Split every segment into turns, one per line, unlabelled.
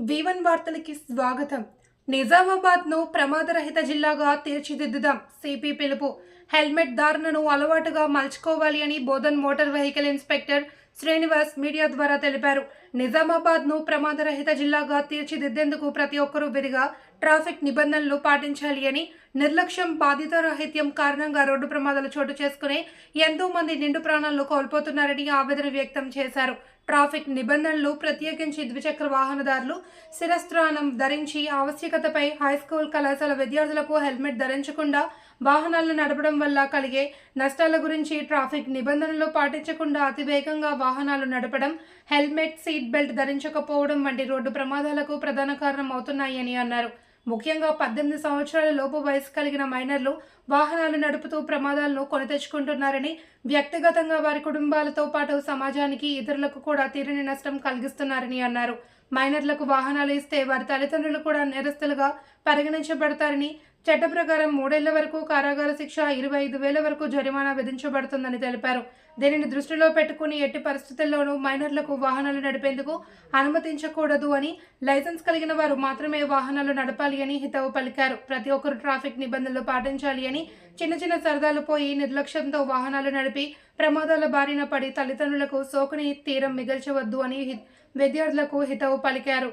వివన్ వార్తలకి స్వాగతం. నిజామాబాద్ను ప్రమాదరహిత జిల్లాగా తీర్చిదిద్దుదాం సిపి పిలుపు. హెల్మెట్ ధారణను అలవాటుగా మలుచుకోవాలి అని Bodhan motor vehicle inspector Srinivas media ద్వారా తెలిపారు. నిజామాబాద్ను ప్రమాదరహిత జిల్లాగా తీర్చిదిద్దేందుకు ప్రతి ఒక్కరూ విరిగా ట్రాఫిక్ నిబంధనలు పాటించాలి అని నిర్లక్ష్యం బాధితరాహిత్యం కారణంగా రోడ్డు ప్రమాదాలు చోటు చేసుకుని ఎంతో మంది నిండు ప్రాణాలను కోల్పోతున్నారని ఆవేదన వ్యక్తం చేశారు. ట్రాఫిక్ నిబంధనలు ప్రత్యేకించి ద్విచక్ర వాహనదారులు శిరస్త్రాణం ధరించి ఆవశ్యకతపై హైస్కూల్ కళాశాల విద్యార్థులకు హెల్మెట్ ధరించకుండా వాహనాలను నడపడం వల్ల కలిగే నష్టాల గురించి ట్రాఫిక్ నిబంధనలు పాటించకుండా అతివేగంగా వాహనాలు నడపడం హెల్మెట్ సీట్ బెల్ట్ ధరించకపోవడం వంటి రోడ్డు ప్రమాదాలకు ప్రధాన కారణం అవుతున్నాయని అన్నారు. ముఖ్యంగా పద్దెనిమిది సంవత్సరాల లోపు వయసు కలిగిన మైనర్లు వాహనాలు నడుపుతూ ప్రమాదాలను కొని తెచ్చుకుంటున్నారని వ్యక్తిగతంగా వారి కుటుంబాలతో పాటు సమాజానికి ఇతరులకు కూడా తీరని నష్టం కలిగిస్తున్నారని అన్నారు. మైనర్లకు వాహనాలు ఇస్తే వారి తల్లిదండ్రులు కూడా నేరస్తులుగా పరిగణించబడతారని చట్ట ప్రకారం మూడేళ్ళ వరకు కారాగార శిక్ష ఇరవై ఐదు వేల వరకు జరిమానా విధించబడుతుందని తెలిపారు. దీనిని దృష్టిలో పెట్టుకుని ఎట్టి పరిస్థితుల్లోనూ మైనర్లకు వాహనాలు నడిపేందుకు అనుమతించకూడదు అని లైసెన్స్ కలిగిన వారు మాత్రమే వాహనాలు నడపాలి అని హితవు పలికారు. ప్రతి ఒక్కరు ట్రాఫిక్ నిబంధనలు పాటించాలి అని చిన్న చిన్న సరదాలు పోయి నిర్లక్ష్యంతో వాహనాలు నడిపి ప్రమాదాల బారిన పడి తల్లిదండ్రులకు సోకుని తీరం మిగల్చవద్దు అని హి- విద్యార్థులకు హితవు పలికారు.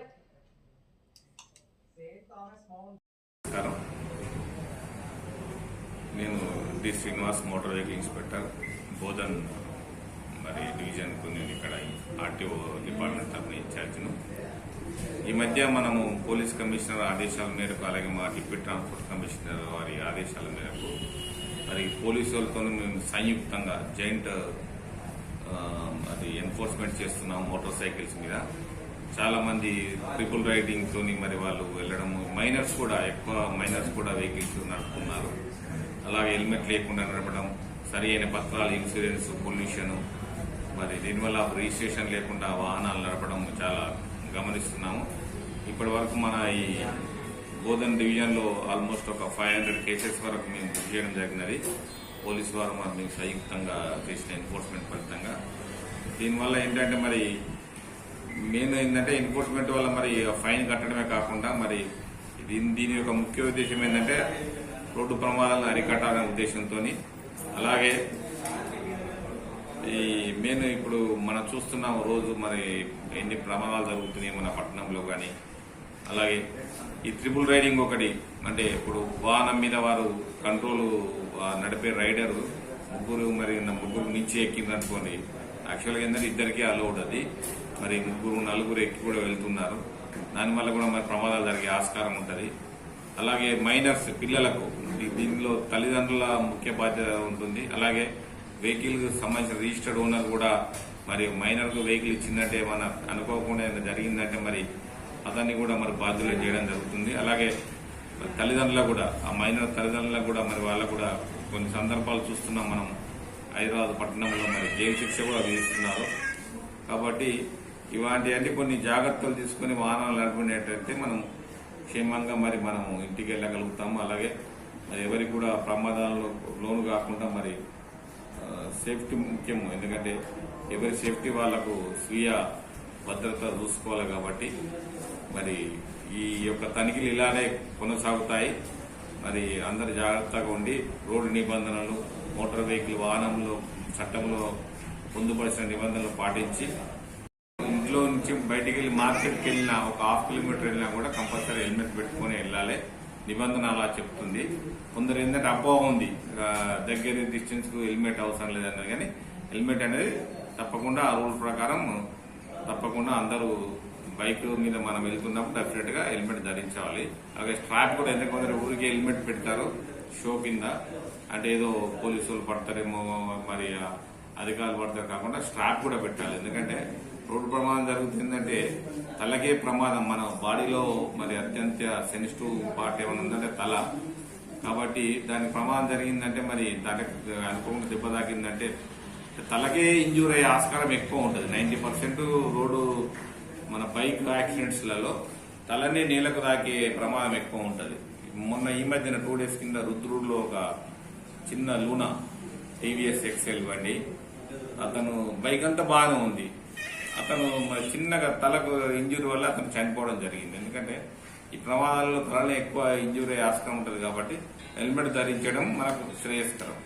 నేను D Srinivas motor vehicle inspector Bodhan మరి డివిజన్కు నేను ఇక్కడ ఆర్టీఓ డిపార్ట్మెంట్ తరఫున ఇన్ఛార్జ్ను. ఈ మధ్య మనము పోలీస్ కమిషనర్ ఆదేశాల మేరకు అలాగే మా డిప్యూటీ ట్రాన్స్పోర్ట్ కమిషనర్ వారి ఆదేశాల మేరకు మరి పోలీసు వాళ్ళతో మేము సంయుక్తంగా జాయింట్ అది ఎన్ఫోర్స్మెంట్ చేస్తున్నాం మోటార్ సైకిల్స్ మీద. చాలామంది ట్రిపుల్ రైడింగ్తోని మరి వాళ్ళు వెళ్ళడము. మైనర్స్ కూడా ఎక్కువ మైనర్స్ కూడా వెహికల్స్ నడుపుతున్నారు. అలాగే హెల్మెట్ లేకుండా నడపడం సరి అయిన పత్రాలు ఇన్సూరెన్స్ పొల్యూషన్ మరి దీనివల్ల రిజిస్ట్రేషన్ లేకుండా వాహనాలు నడపడం చాలా గమనిస్తున్నాము. ఇప్పటి వరకు మన ఈ బోధన్ డివిజన్లో ఆల్మోస్ట్ ఒక ఫైవ్ హండ్రెడ్ కేసెస్ వరకు మేము బుక్ చేయడం జరిగినది. పోలీస్ వారు మరి మేము సంయుక్తంగా చేసిన ఎన్ఫోర్స్మెంట్ ఫలితంగా. దీనివల్ల ఏంటంటే మరి మెయిన్ ఏంటంటే ఎన్ఫోర్స్మెంట్ వల్ల మరి ఫైన్ కట్టడమే కాకుండా మరి దీని దీని యొక్క ముఖ్య ఉద్దేశం ఏంటంటే రోడ్డు ప్రమాదాలను అరికట్టాలనే ఉద్దేశంతో అలాగే ఈ మేము ఇప్పుడు మనం చూస్తున్నాం రోజు మరి ఎన్ని ప్రమాదాలు జరుగుతున్నాయి మన పట్టణంలో కానీ అలాగే ఈ త్రిపుల్ రైడింగ్ ఒకటి అంటే ఇప్పుడు వాహనం మీద వారు కంట్రోల్ నడిపే రైడర్ ముగ్గురు మరి నా ముగ్గురు మించి ఎక్కిందనుకోండి యాక్చువల్గా ఏంటంటే ఇద్దరికి అలౌడ్ అది. మరి ముగ్గురు నలుగురు ఎక్కి కూడా వెళ్తున్నారు. దానివల్ల కూడా మరి ప్రమాదాలు జరిగే ఆస్కారం ఉంటుంది. అలాగే మైనర్స్ పిల్లలకు దీనిలో తల్లిదండ్రుల ముఖ్య బాధ్యత ఉంటుంది. అలాగే వెహికల్ సంబంధించిన రిజిస్టర్డ్ ఓనర్ కూడా మరి మైనర్కు వెహికల్ ఇచ్చిందంటే మన అనుకోకుండా జరిగిందంటే మరి అతన్ని కూడా మరి బాధ్యులు చేయడం జరుగుతుంది. అలాగే తల్లిదండ్రులకు కూడా ఆ మైనర్ తల్లిదండ్రులకు కూడా మరి వాళ్ళకు కూడా కొన్ని సందర్భాలు చూస్తున్నాం మనం. హైదరాబాద్ పట్టణంలో మరి జైలు శిక్ష కూడా విధిస్తున్నారు. కాబట్టి ఇలాంటివన్నీ కొన్ని జాగ్రత్తలు తీసుకుని వాహనాలు నడిపినట్టయితే మనం క్షేమంగా మరి మనం ఇంటికి వెళ్ళగలుగుతాము. అలాగే ఎవరికి కూడా ప్రమాదాలలో లోను కాకుండా మరి సేఫ్టీ ముఖ్యం ఎందుకంటే ఎవరి సేఫ్టీ వాళ్ళకు స్వీయ భద్రత చూసుకోవాలి కాబట్టి మరి ఈ యొక్క తనిఖీలు ఇలానే కొనసాగుతాయి. మరి అందరు జాగ్రత్తగా ఉండి రోడ్డు నిబంధనలు మోటార్ వెహికల్ వాహనంలో చట్టంలో పొందుపరిచిన నిబంధనలు పాటించి ఇంట్లో నుంచి బయటికి వెళ్ళి మార్కెట్కి వెళ్ళినా ఒక హాఫ్ కిలోమీటర్ వెళ్ళినా కూడా కంపల్సరీ హెల్మెట్ పెట్టుకుని వెళ్ళాలి. నిబంధన అలా చెప్తుంది. కొందరు ఏంటంటే అపోహ ఉంది దగ్గర డిస్టెన్స్కు హెల్మెట్ అవసరం లేదన్నారు కానీ హెల్మెట్ అనేది తప్పకుండా ఆ రూల్ ప్రకారం తప్పకుండా అందరూ బైక్ మీద మనం వెళ్తున్నప్పుడు డెఫినెట్గా హెల్మెట్ ధరించాలి. అలాగే స్ట్రాప్ కూడా ఎందుకు కొందరు ఊరికి హెల్మెట్ పెడతారు షో కింద. అంటే ఏదో పోలీసులు పడతారేమో మరి అధికారులు పడతారు కాకుండా స్ట్రాప్ కూడా పెట్టాలి. ఎందుకంటే రోడ్డు ప్రమాదం జరుగుతుందంటే తలకే ప్రమాదం. మన బాడీలో మరి అత్యంత సెన్సిటివ్ పార్ట్ ఏమైనా ఉందంటే తల. కాబట్టి దానికి ప్రమాదం జరిగిందంటే మరి దానికి అనుకోకుండా దెబ్బ తాకిందంటే తలకే ఇంజూర్ అయ్యే ఆస్కారం ఎక్కువ ఉంటుంది. నైంటీ పర్సెంట్ రోడ్డు మన బైక్ యాక్సిడెంట్స్లలో తలనే నేలకు తాకే ప్రమాదం ఎక్కువ ఉంటుంది. మొన్న ఈ మధ్యన టూ డేస్ కింద రుద్రుడులో ఒక చిన్న లూనా టీవీఎస్ ఎక్సెల్ బండి. అతను బైక్ అంతా బాగానే ఉంది. అతను చిన్నగా తలకు ఇంజురీ వల్ల అతను చనిపోవడం జరిగింది. ఎందుకంటే ఈ ప్రమాదాల్లో తలనే ఎక్కువ ఇంజురీ ఆస్కరం ఉంటుంది కాబట్టి హెల్మెట్ ధరించడం మనకు శ్రేయస్కరం.